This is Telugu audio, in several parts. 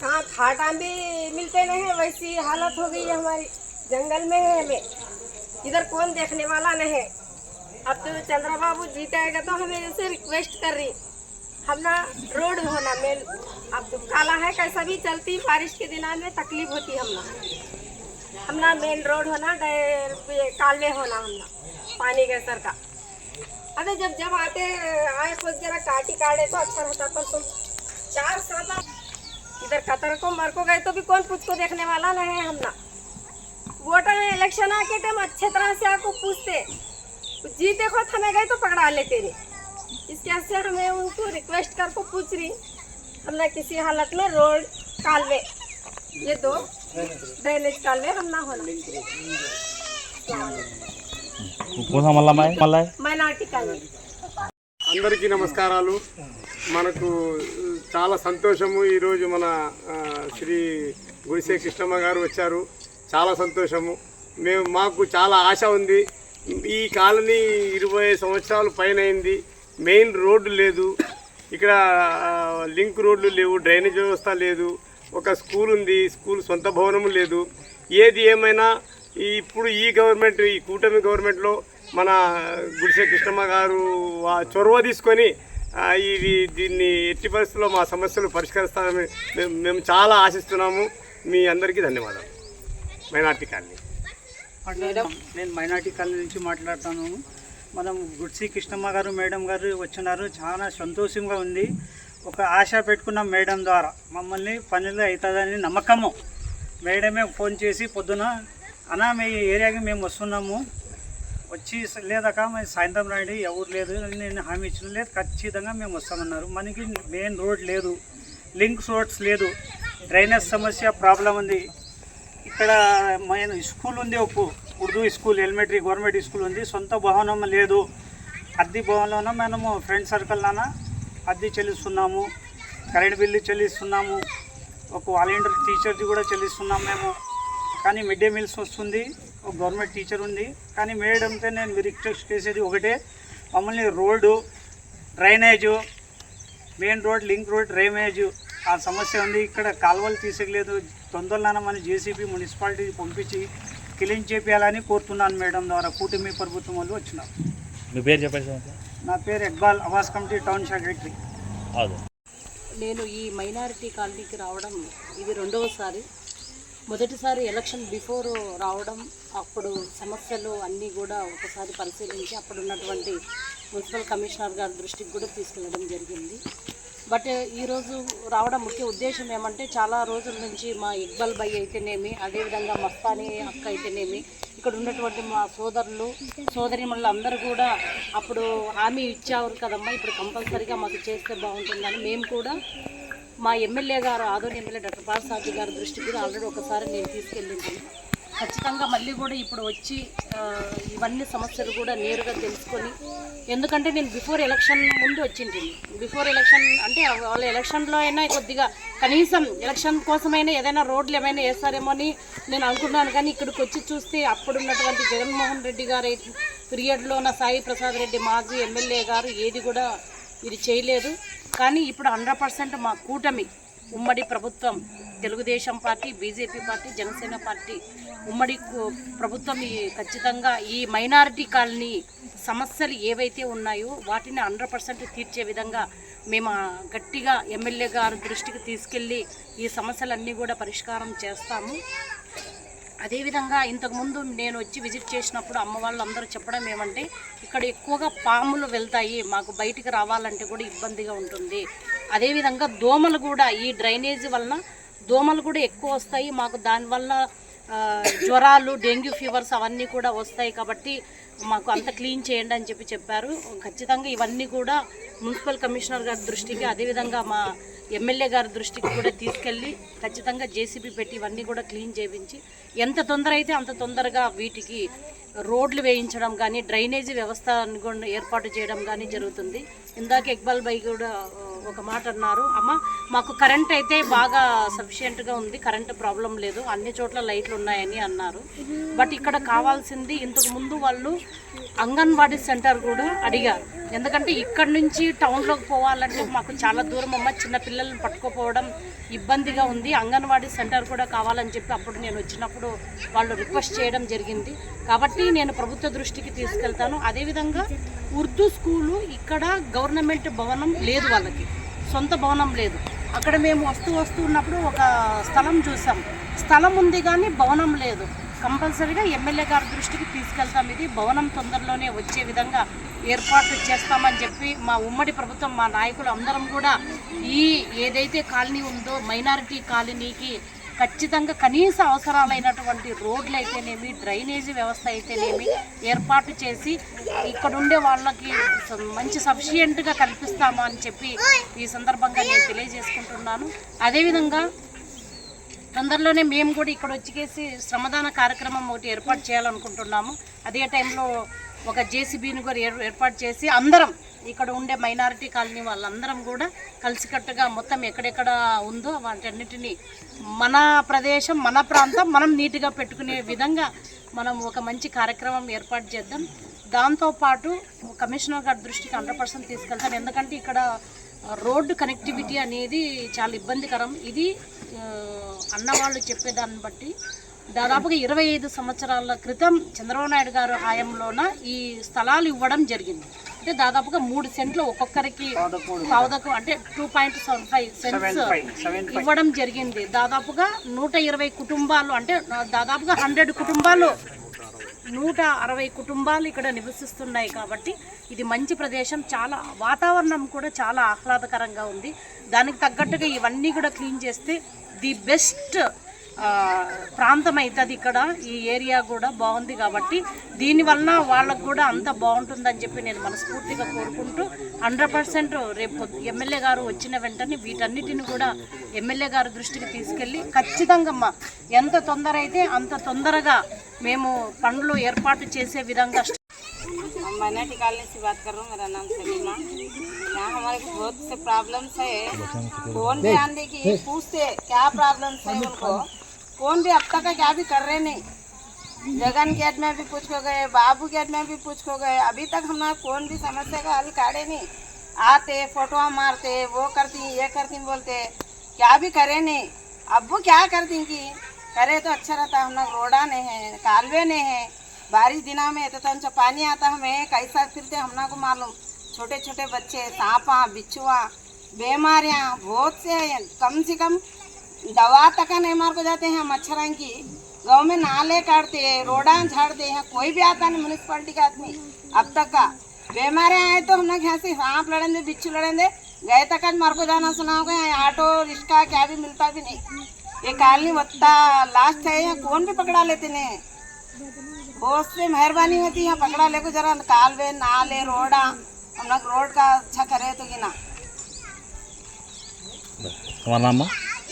कहाँ खाटा भी मिलते नहीं वैसी हालत हो गई है हमारी। जंगल में है हमें। इधर कौन देखने वाला नहीं है। अब तो चंद्रा बाबू जीत आएगा तो हमें ऐसे रिक्वेस्ट कर रही। हम ना रोड होना मेन अब तो काला है कैसा भी चलती, बारिश के दिन में तकलीफ़ होती हम ना हमना मेन रोड होना कालवे होना हमना, पानी के सर का। अरे जब जब आते आए खुद जरा काटी काटे तो अच्छा रहता, पर तुम चार साल अब इधर कतर को मर को गए तो भी कौन कुछ को देखने वाला नहीं है हमना वोटर इलेक्शन आके टाइम अच्छे तरह से आपको पूछते जीते खुद हमें गए तो पकड़ा लेते रे इसके से हमें उनको रिक्वेस्ट कर को पूछ रही हमने किसी हालत में रोड कालवे ये दो ड्रेनेज कालवे हम ना होना పూస మళ్ళా మళ్ళా మైనార్టీ కాలనీ అందరికీ నమస్కారాలు మనకు చాలా సంతోషము. ఈరోజు మన శ్రీ గుడిసే కృష్ణమ్మ గారు వచ్చారు. చాలా సంతోషము. మేము మాకు చాలా ఆశ ఉంది. ఈ కాలనీ ఇరవై సంవత్సరాలు పైన అయింది మెయిన్ రోడ్డు లేదు. ఇక్కడ లింక్ రోడ్లు లేవు. డ్రైనేజ్ వ్యవస్థ లేదు. ఒక స్కూల్ ఉంది. స్కూల్ సొంత భవనము లేదు. ఏది ఏమైనా ఇప్పుడు ఈ గవర్నమెంట్ ఈ కూటమి గవర్నమెంట్లో మన గుడిసె కృష్ణమ్మ గారు చొరవ తీసుకొని ఇది దీన్ని ఎట్టి పరిస్థితుల్లో మా సమస్యలు పరిష్కరిస్తామని మేము మేము చాలా ఆశిస్తున్నాము. మీ అందరికీ ధన్యవాదాలు. Minority colony. మేడం నేను మైనార్టీ కాలనీ నుంచి మాట్లాడుతాను. మనం గుడ్సి కృష్ణమ్మ గారు మేడం గారు వచ్చినారు చాలా సంతోషంగా ఉంది. ఒక ఆశ పెట్టుకున్నాం మేడం ద్వారా. మమ్మల్ని పనులు అవుతుందని నమ్మకము. మేడమే ఫోన్ చేసి పొద్దున అన్నా మీ ఏరియాకి మేము వస్తున్నాము. వచ్చి లేదక మేము సాయంత్రం రండి ఎవరు లేదు నేను హామీ ఇచ్చిన లేదు ఖచ్చితంగా మేము వస్తామన్నారు. మనకి మెయిన్ రోడ్ లేదు లింక్ రోడ్స్ లేదు డ్రైనేజ్ సమస్య ప్రాబ్లం ఉంది. ఇక్కడ మన స్కూల్ ఉంది ఒక Urdu school elementary government school ఉంది సొంత భవనం లేదు. అద్దె భవనంలోన మనము ఫ్రెండ్ సర్కిల్లోన అద్దె చెల్లిస్తున్నాము కరెంట్ బిల్లు చెల్లిస్తున్నాము ఒక వాలంటీర్ టీచర్ది కూడా చెల్లిస్తున్నాం మేము. కానీ మిడ్ డే మీల్స్ వస్తుంది. గవర్నమెంట్ టీచర్ ఉంది. కానీ మేడంతో నేను రిక్వెస్ట్ చేసేది ఒకటే. మమ్మల్ని road drainage main road link road drainage ఆ సమస్య ఉంది. ఇక్కడ కాలువలు తీసలేదు తొందరలోనే మన జేసీబీ మున్సిపాలిటీ పంపించి క్లీన్ చేపించాలని కోరుతున్నాను మేడం ద్వారా కూటమి ప్రభుత్వం వాళ్ళు వచ్చినారు. మీ పేరు చెప్పండి నా పేరు Iqbal Awas committee town secretary. అవును నేను ఈ మైనారిటీ కాలనీకి రావడం ఇది రెండవసారి. మొదటిసారి ఎలక్షన్ బిఫోర్ రావడం అప్పుడు సమస్యలు అన్నీ కూడా ఒకసారి పరిశీలించి అప్పుడు ఉన్నటువంటి మున్సిపల్ కమిషనర్ గారి దృష్టికి కూడా తీసుకెళ్ళడం జరిగింది. బట్ ఈరోజు రావడం ముఖ్య ఉద్దేశం ఏమంటే చాలా రోజుల నుంచి మా ఇక్బల్ బై అయితేనేమి అదేవిధంగా మస్తానీ అక్క అయితేనేమి ఇక్కడ ఉన్నటువంటి మా సోదరులు సోదరిమణులు అందరూ కూడా అప్పుడు హామీ ఇచ్చారు కదమ్మా ఇప్పుడు కంపల్సరీగా మాకు చేస్తే బాగుంటుందని మేము కూడా మా ఎమ్మెల్యే గారు ఆదోని ఎమ్మెల్యే డాక్టర్ పార్సాది గారి దృష్టికి కూడా ఆల్రెడీ ఒకసారి నేను తీసుకెళ్ళింది. ఖచ్చితంగా మళ్ళీ కూడా ఇప్పుడు వచ్చి ఇవన్నీ సమస్యలు కూడా నేరుగా తెలుసుకొని ఎందుకంటే నేను బిఫోర్ ఎలక్షన్ ముందు వచ్చింది బిఫోర్ ఎలక్షన్ అంటే వాళ్ళ ఎలక్షన్లో అయినా కొద్దిగా కనీసం ఎలక్షన్ కోసమైనా ఏదైనా రోడ్లు ఏమైనా వేస్తారేమో అని నేను అనుకున్నాను. కానీ ఇక్కడికి వచ్చి చూస్తే అప్పుడున్నటువంటి జగన్మోహన్ రెడ్డి గారి పీరియడ్లో ఉన్న సాయి ప్రసాద్ రెడ్డి మాజీ ఎమ్మెల్యే గారు ఏది కూడా ఇది చేయలేదు. కానీ ఇప్పుడు హండ్రెడ్ పర్సెంట్ మా కూటమి ఉమ్మడి ప్రభుత్వం Telugu Desam party BJP party Janasena party ఉమ్మడి ప్రభుత్వం ఖచ్చితంగా ఈ మైనారిటీ కాలనీ సమస్యలు ఏవైతే ఉన్నాయో వాటిని హండ్రెడ్ పర్సెంట్ తీర్చే విధంగా మేము గట్టిగా ఎమ్మెల్యే గారి దృష్టికి తీసుకెళ్ళి ఈ సమస్యలన్నీ కూడా పరిష్కారం చేస్తాము. అదేవిధంగా ఇంతకుముందు నేను వచ్చి విజిట్ చేసినప్పుడు అమ్మ వాళ్ళందరూ చెప్పడం ఏమంటే ఇక్కడ ఎక్కువగా పాములు వెళ్తాయి మాకు బయటికి రావాలంటే కూడా ఇబ్బందిగా ఉంటుంది. అదేవిధంగా దోమలు కూడా ఈ డ్రైనేజీ వలన దోమలు కూడా ఎక్కువ వస్తాయి మాకు దానివల్ల జ్వరాలు డెంగ్యూ ఫీవర్స్ అవన్నీ కూడా వస్తాయి కాబట్టి మాకు అంత క్లీన్ చేయండి అని చెప్పి చెప్పారు. ఖచ్చితంగా ఇవన్నీ కూడా మున్సిపల్ కమిషనర్ గారి దృష్టికి అదేవిధంగా మా ఎమ్మెల్యే గారి దృష్టికి కూడా తీసుకెళ్ళి ఖచ్చితంగా జేసీబీ పెట్టి ఇవన్నీ కూడా క్లీన్ చేయించి ఎంత తొందర అయితే అంత తొందరగా వీటికి రోడ్లు వేయించడం కానీ డ్రైనేజీ వ్యవస్థ ఏర్పాటు చేయడం కానీ జరుగుతుంది. ఇందాక ఇక్బాల్ బై కూడా ఒక మాట అన్నారు అమ్మ మాకు కరెంట్ అయితే బాగా సఫిషియెంట్గా ఉంది కరెంట్ ప్రాబ్లం లేదు అన్ని చోట్ల లైట్లు ఉన్నాయని అన్నారు. బట్ ఇక్కడ కావాల్సింది ఇంతకు ముందు వాళ్ళు అంగన్వాడీ సెంటర్ కూడా అడిగారు. ఎందుకంటే ఇక్కడ నుంచి టౌన్లోకి పోవాలంటే మాకు చాలా దూరం అమ్మ చిన్న పిల్లల్ని పట్టుకోపోవడం ఇబ్బందిగా ఉంది. అంగన్వాడీ సెంటర్ కూడా కావాలని చెప్పి అప్పుడు నేను వచ్చినప్పుడు వాళ్ళు రిక్వెస్ట్ చేయడం జరిగింది. కాబట్టి నేను ప్రభుత్వ దృష్టికి తీసుకెళ్తాను. అదేవిధంగా ఉర్దూ స్కూలు ఇక్కడ గవర్నమెంట్ భవనం లేదు వాళ్ళకి. సొంత భవనం లేదు. అక్కడ మేము వస్తూ వస్తూ ఉన్నప్పుడు ఒక స్థలం చూసాం. స్థలం ఉంది కానీ భవనం లేదు. కంపల్సరీగా ఎమ్మెల్యే గారి దృష్టికి తీసుకెళ్తాం. ఇది భవనం తొందరలోనే వచ్చే విధంగా ఏర్పాటు చేస్తామని చెప్పి మా ఉమ్మడి ప్రభుత్వం మా నాయకులు అందరం కూడా ఈ ఏదైతే కాలనీ ఉందో మైనారిటీ కాలనీకి ఖచ్చితంగా కనీస అవసరాలైనటువంటి రోడ్లు అయితేనేమి డ్రైనేజీ వ్యవస్థ అయితేనేమి ఏర్పాటు చేసి ఇక్కడ ఉండే వాళ్ళకి మంచి సఫిషియెంట్గా కల్పిస్తాము అని చెప్పి ఈ సందర్భంగా నేను తెలియజేసుకుంటున్నాను. అదేవిధంగా తొందరలోనే మేము కూడా ఇక్కడ వచ్చేసి శ్రమదాన కార్యక్రమం ఒకటి ఏర్పాటు చేయాలనుకుంటున్నాము. అదే టైంలో ఒక జేసీబీని కూడా ఏర్- ఏర్పాటు చేసి అందరం ఇక్కడ ఉండే మైనారిటీ కాలనీ వాళ్ళందరం కూడా కలిసికట్టుగా మొత్తం ఎక్కడెక్కడ ఉందో వాటన్నిటిని మన ప్రదేశం మన ప్రాంతం మనం నీట్గా పెట్టుకునే విధంగా మనం ఒక మంచి కార్యక్రమం ఏర్పాటు చేద్దాం. దాంతోపాటు కమిషనర్ గారి దృష్టికి హండ్రెడ్ పర్సెంట్ తీసుకెళ్తాను. ఎందుకంటే ఇక్కడ రోడ్డు కనెక్టివిటీ అనేది చాలా ఇబ్బందికరం. ఇది అన్నవాళ్ళు చెప్పేదాన్ని బట్టి దాదాపుగా ఇరవై ఐదు సంవత్సరాల క్రితం చంద్రబాబు నాయుడు గారు హయాంలోన ఈ స్థలాలు ఇవ్వడం జరిగింది. అంటే దాదాపుగా మూడు సెంట్లు ఒక్కొక్కరికి పావుదకు అంటే two point seven five cents ఇవ్వడం జరిగింది. దాదాపుగా నూట ఇరవై కుటుంబాలు అంటే దాదాపుగా హండ్రెడ్ కుటుంబాలు నూట అరవై కుటుంబాలు ఇక్కడ నివసిస్తున్నాయి కాబట్టి ఇది మంచి ప్రదేశం. చాలా వాతావరణం కూడా చాలా ఆహ్లాదకరంగా ఉంది. దానికి తగ్గట్టుగా ఇవన్నీ కూడా క్లీన్ చేస్తే ది బెస్ట్ ప్రాంతం అవుతుంది ఇక్కడ ఈ ఏరియా కూడా బాగుంది కాబట్టి దీనివల్ల వాళ్ళకు కూడా అంత బాగుంటుందని చెప్పి నేను మనస్ఫూర్తిగా కోరుకుంటూ హండ్రెడ్ పర్సెంట్ రేపు ఎమ్మెల్యే గారు వచ్చిన వెంటనే వీటన్నిటిని కూడా ఎమ్మెల్యే గారి దృష్టికి తీసుకెళ్ళి ఖచ్చితంగా అమ్మా ఎంత తొందర అయితే అంత తొందరగా మేము పనులు ఏర్పాటు చేసే విధంగా हम माइनॉरिटी कॉलोनी से बात कर रहा हूँ मेरा नाम सलीमा यहाँ हमारे को बहुत से प्रॉब्लम्स है कौन भी आंधी की पूछते क्या प्रॉब्लम्स है उनको कौन भी अब तक क्या भी कर रहे नहीं। जगन गेट में भी पूछ को गए, बाबू गेट में भी पूछ को गए। अभी तक हमने कौन भी समस्या का हल काढ़े नहीं। आते, फ़ोटो मारते, वो करती, ये करती, बोलते, क्या भी करे नहीं। अब वो क्या करती कि, करे तो अच्छा रहता, हम लोग रोडा नहीं है, कालवे नहीं है। बारिश दिना में तो तंचा पानी आता हमें, कैसा फिरते हम को मालूम। छोटे छोटे बच्चे, सांपा बिच्छुआ, बीमारियाँ, बहुत से हैं, कम से कम दवा तक नहीं मार को जाते हैं मच्छर की गाँव में नाले काटते रोडा झाड़ते हैं, कोई भी आता नहीं म्यूनसिपालिटी का आदमी। अब तक का बीमारियाँ आए तो हम लोग यहाँ से सांप लड़ेंगे, बिच्छू लड़ेंगे। गए तक आज मार को जाना सुना होगा, यहाँ ऑटो, रिक्शा, क्या भी मिलता भी नहीं। ये कालनी वत्ता लास्ट है, यहाँ कौन भी पकड़ा लेते नहीं बहुत से मेहरबानी होती है पकड़ा ले को जरा कालवे, नाले, रोडा हम लोग रोड का अच्छा करे तो कि ना। तुम्हारा नाम? है?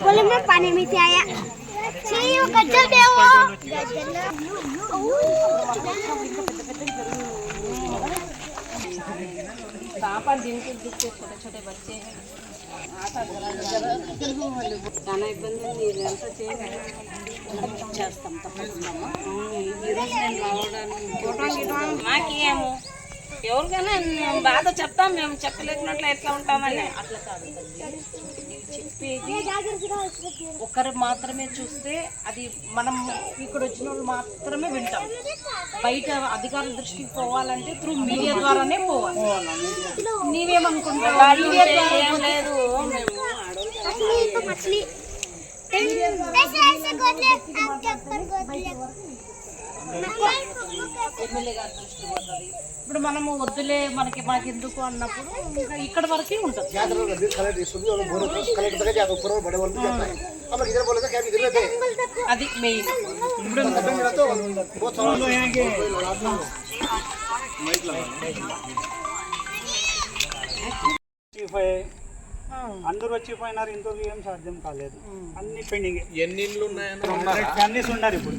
boleh mau panen ya Siu kejar deh गज्जल दे वो పాప దీనికి దిక్కే छोटे छोटे बच्चे हैं ఆటా జరా చాలా ఇబ్బంది ఉంది ఇదంతా చేయాలి చేస్తాం తప్పకుండా ఈ రోజు నేను రావడానికి ఫోటో గిటో మాకేమో ఎవరికైనా బాధ చెప్తాం మేము చెప్పలేకున్నట్లు ఎట్లా ఉంటామని అట్లా కాదు తల్లి. చెప్పేది. ఒకరు మాత్రమే చూస్తే అది మనం ఇక్కడ వచ్చిన వాళ్ళు మాత్రమే వింటాం. బయట అధికారుల దృష్టికి పోవాలంటే త్రూ మీడియా ద్వారానే పోవాలి. నీవేమనుకుంటావు? మీడియా ద్వారా ఇప్పుడు మనము వద్దులే మనకి మాకెందుకు అన్నప్పుడు ఇంకా ఇక్కడ వరకే ఉంటుంది అది మెయిన్ ఇప్పుడు అందరు వచ్చి పోయినారు ఇంతకు ఏం సాధ్యం కాలేదు. అన్ని పెండింగ్. ఎన్ని ఇల్లు ఫ్యామిలీస్ ఉన్నారు? ఇప్పుడు.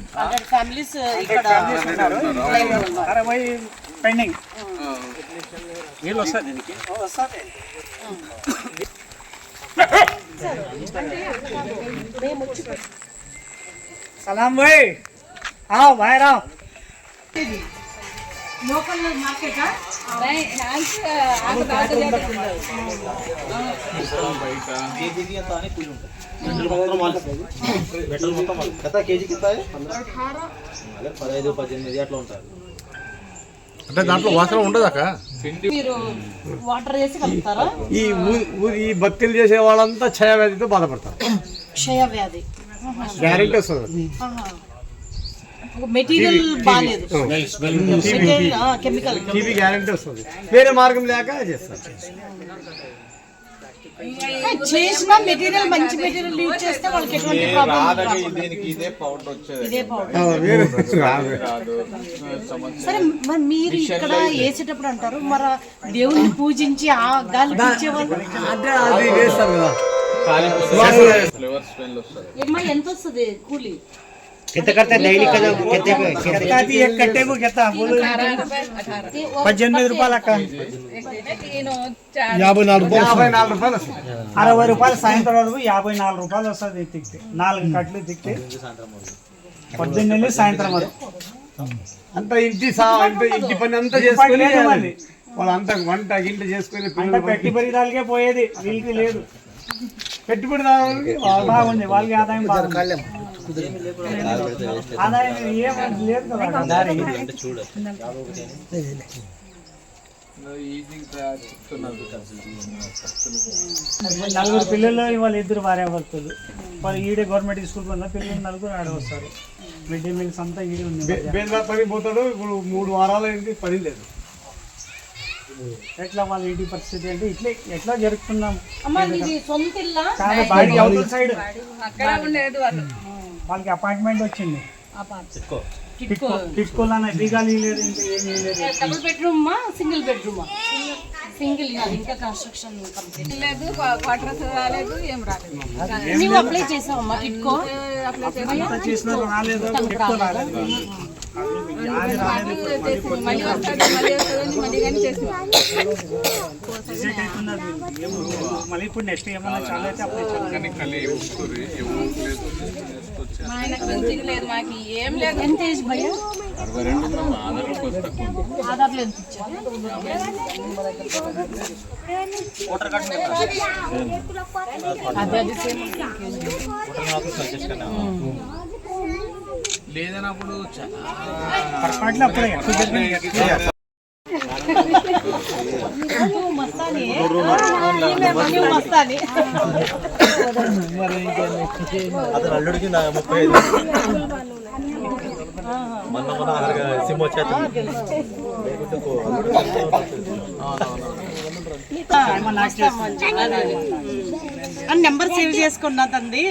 ఫ్యామిలీస్ ఇక్కడ ఫ్యామిలీస్ ఉన్నారు. అరవై పెండింగ్. నీళ్ళు వస్తాయి దీనికి? వస్తాయి. సలాం భాయ్ ఆ భాయ్ రావు లోకల్ మార్కెటా పదహైదు పద్దెనిమిది అట్లా ఉంటారు. అంటే దాంట్లో వాసన ఉండదాక వాటర్ కలుపుతారా? ఈ ఈ భక్తులు చేసే వాళ్ళంతా క్షయవ్యాధితో బాధపడతారు. క్షయ వ్యాధి. గ్యారెంటీ వస్తుంది. మెటీరియల్ బాగాలేదు. Chemical TV. గ్యారెంటీ వస్తుంది. వేరే మార్గం లేక చేస్తారు. చేసిన మెటీరియల్ మంచి మెటీరియల్ యూజ్ చేస్తే వాళ్ళకి ఎటువంటి ప్రాబ్లం ఇదే పౌడర్ సరే మరి మీరు ఇక్కడ వేసేటప్పుడు అంటారు మరి దేవుని పూజించి ఆ గాలి పీల్చేవాళ్ళు అంటే అది వేస్తారు కదా ఫ్లేవర్ స్మెల్ వస్తుంది ఏమ్మా ఎంత వస్తుంది కూలి कहती एक कट्टे को कहता बोलो పద్దెనిమిది రూపాయలు అక్క యాభై నాలుగు యాభై నాలుగు రూపాయలు వస్తుంది అరవై రూపాయలు సాయంత్రం వరకు యాభై నాలుగు రూపాయలు వస్తుంది తిక్కితే నాలుగు కట్లు తిక్కితే పొద్దున్న వెళ్ళి సాయంత్రం వరకు అంత ఇంటి సా ఇంటి ఇంటి పని అంతా చేసుకొని లేదు మళ్ళీ. వాళ్ళంతా వంట గింట చేసుకొని అంటే పిల్లలు పెట్టుబడి దానికే పోయేది వీళ్ళకి లేదు బాగుంది వాళ్ళకి ఆదాయం బాగుంది. ఆదాయం ఏం లేదు కదా. దారి నలుగురు పిల్లలు ఇవాళ ఇద్దరు భార్య భర్తలు. వాళ్ళు ఈడే గవర్నమెంట్ స్కూల్ వల్ల పిల్లలు నలుగురు ఆడ వస్తారు. మిడ్ డే మీల్స్ అంతా ఈడే ఉంది. పోతాడు ఇప్పుడు మూడు వారాలు అయింది పని లేదు. ఎట్లా వాళ్ళ ఇంటి పరిస్థితి అంటే ఇట్లే ఎట్లా జరుపుకున్నాం? అమ్మా ఇది సొంత ఇల్లా? కానీ బాడీ అవతల సైడ్. అక్కడ ఉండేది వాళ్ళు. వాళ్ళకి అపాయింట్మెంట్ వచ్చింది. అన్న దిగాలి లేదు డబుల్ బెడ్రూమా సింగిల్ బెడ్రూమా సింగిల్ కాదు ఇంకా కన్స్ట్రక్షన్ కంప్లీట్ లేదు క్వార్టర్స్ రాలేదు ఏం రాలేదు. నువ్వు అప్లై చేసావమ్మా రాలేదు మళ్ళీ ఇప్పుడు నెక్స్ట్ ఏమన్నా చాలా అయితే అప్లై లేదు మాకు ఏం లేదు ఎంత ఏజ్ భయ ఆధార్ అదే అది సేమ్ లేదన్నప్పుడు చాలా పొరపాట్లు అప్పుడే ఎక్కువ జరిగింది. నువ్వు మస్తాని నువ్వు మస్తాని అతను అల్లుడికి ముప్పై ఐదు. మొన్న మొన్న సిమ్ వచ్చేది. అని నెంబర్ సేవ్ చేసుకున్నా తంది.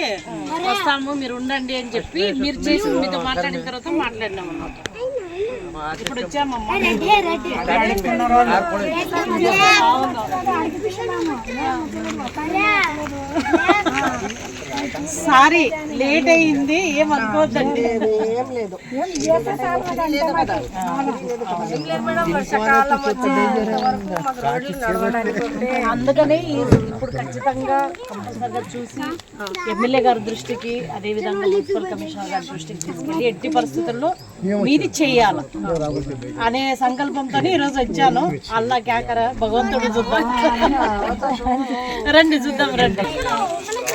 వస్తాము మీరు ఉండండి అని చెప్పి మీరు చేసి మీతో మాట్లాడిన తర్వాత మాట్లాడినాం అన్నమాట. ఇప్పుడు వచ్చామమ్మా. సారీ లేట్ అయింది ఏం అనుకోవద్దండి. అందుకనే ఈ- ఇప్పుడు ఖచ్చితంగా కంపల్సరిగా చూసి ఎమ్మెల్యే గారి దృష్టికి అదే విధంగా మున్సిపల్ కమిషనర్ గారి దృష్టికి తీసుకెళ్ళి ఎట్టి పరిస్థితుల్లో మీది చెయ్యాలి అనే సంకల్పంతో ఈరోజు వచ్చాను. అల్లా క్యాకర భగవంతుడు చూద్దాం. రండి చూద్దాం రండి.